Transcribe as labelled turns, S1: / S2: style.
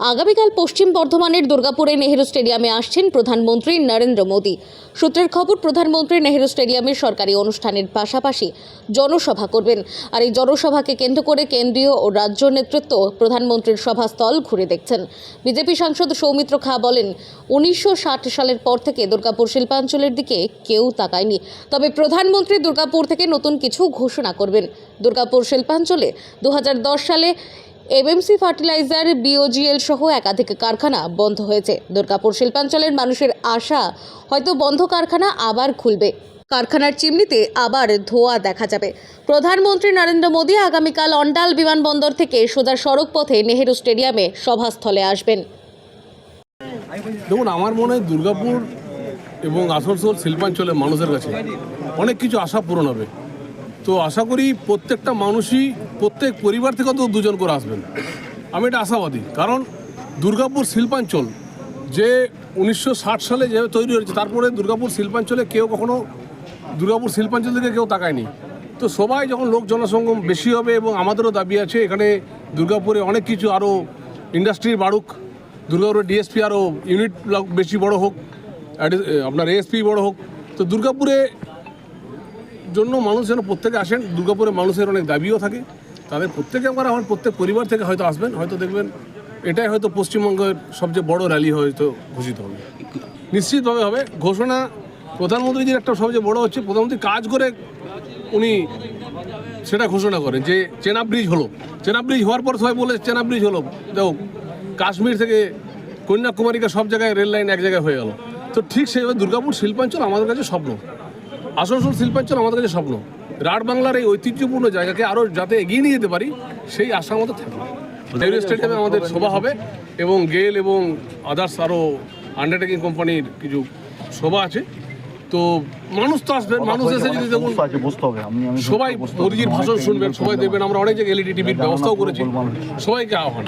S1: আগামীকাল পশ্চিম বর্ধমানের দুর্গাপুরে নেহেরু স্টেডিয়ামে আসছেন প্রধানমন্ত্রী নরেন্দ্র মোদী। সূত্রের খবর, প্রধানমন্ত্রী নেহেরু স্টেডিয়ামের সরকারি অনুষ্ঠানের পাশাপাশি জনসভা করবেন। আর এই জনসভাকে কেন্দ্র করে কেন্দ্রীয় ও রাজ্য নেতৃত্ব প্রধানমন্ত্রীর সভাস্থল ঘুরে দেখছেন। বিজেপি সাংসদ সৌমিত্র খা বলেন, উনিশশো ষাট সালের পর থেকে দুর্গাপুর শিল্পাঞ্চলের দিকে কেউ তাকায়নি। তবে প্রধানমন্ত্রী দুর্গাপুর থেকে নতুন কিছু ঘোষণা করবেন। দুর্গাপুর শিল্পাঞ্চলে দু হাজার দশ সালে এমএমসি ফার্টিলাইজার বিওজিএল সহ একাধিক কারখানা বন্ধ হয়েছে। দুর্গাপুর শিল্পাঞ্চলের মানুষের আশা, হয়তো বন্ধ কারখানা আবার খুলবে। কারখানার চিমনিতে আবার ধোঁয়া দেখা যাবে। প্রধানমন্ত্রী নরেন্দ্র মোদী আগামীকাল অন্ডাল বিমানবন্দর থেকে সোজা সড়ক পথে নেহেরু স্টেডিয়ামে সভাস্থলে আসবেন।
S2: দেখুন, আমার মনে হয় দুর্গাপুর এবং আসানসোল শিল্পাঞ্চলের মানুষের কাছে অনেক কিছু আশা পূরণ হবে। তো আশা করি প্রত্যেকটা মানুষই, প্রত্যেক পরিবার থেকে তো দুজন করে আসবেন। আমি এটা আশাবাদী, কারণ দুর্গাপুর শিল্পাঞ্চল যে উনিশশো ষাট সালে যে তৈরি হয়েছে, তারপরে দুর্গাপুর শিল্পাঞ্চলে কেউ কখনো দুর্গাপুর শিল্পাঞ্চল থেকে কেউ তাকায়নি। তো সবাই যখন লোক জনসংগম বেশি হবে এবং আমাদেরও দাবি আছে, এখানে দুর্গাপুরে অনেক কিছু আরও ইন্ডাস্ট্রি বাড়ুক, দুর্গাপুরে ডিএসপি আরও ইউনিট বেশি বড় হোক আপনার এএসপি বড় হোক। তো দুর্গাপুরে জন্য মানুষ যেন প্রত্যেকে আসেন। দুর্গাপুরে মানুষের অনেক দাবিও থাকে। তাদের প্রত্যেকে আমরা আমার প্রত্যেক পরিবার থেকে হয়তো আসবেন। হয়তো দেখবেন এটাই হয়তো পশ্চিমবঙ্গের সবচেয়ে বড় র্যালি হয়তো ঘোষিত হবে। নিশ্চিতভাবে হবে। ঘোষণা প্রধানমন্ত্রীজির একটা সবচেয়ে বড় হচ্ছে, প্রধানমন্ত্রী কাজ করে উনি সেটা ঘোষণা করেন যে চেনা ব্রিজ হলো। চেনা ব্রিজ হওয়ার পর সবাই বলে চেনা ব্রিজ হলো। দেখো, কাশ্মীর থেকে কন্যাকুমারিকা সব জায়গায় রেল লাইন এক জায়গায় হয়ে গেল। তো ঠিক সেইভাবে দুর্গাপুর, শিল্পাঞ্চল আমাদের কাছে স্বপ্ন। আসানসোল শিল্পাঞ্চল আমাদের কাছে স্বপ্ন। রাট বাংলার এই ঐতিহ্যপূর্ণ জায়গাকে আরও যাতে এগিয়ে নিয়ে যেতে পারি সেই আশা আমাদের থাকবে। নেহরু স্টেডিয়ামে আমাদের সভা হবে এবং গেল এবং আদার্স আরও আন্ডারটেকিং কোম্পানির কিছু সভা আছে। তো মানুষ তো আসবেন মানুষ এসে যদি দেখুন সবাই। মোদিজির ভাষণ শুনবেন সবাই দেখবেন আমরা অনেক জায়গায় এলইডি টিভির ব্যবস্থাও করেছি। সবাইকে আহ্বান।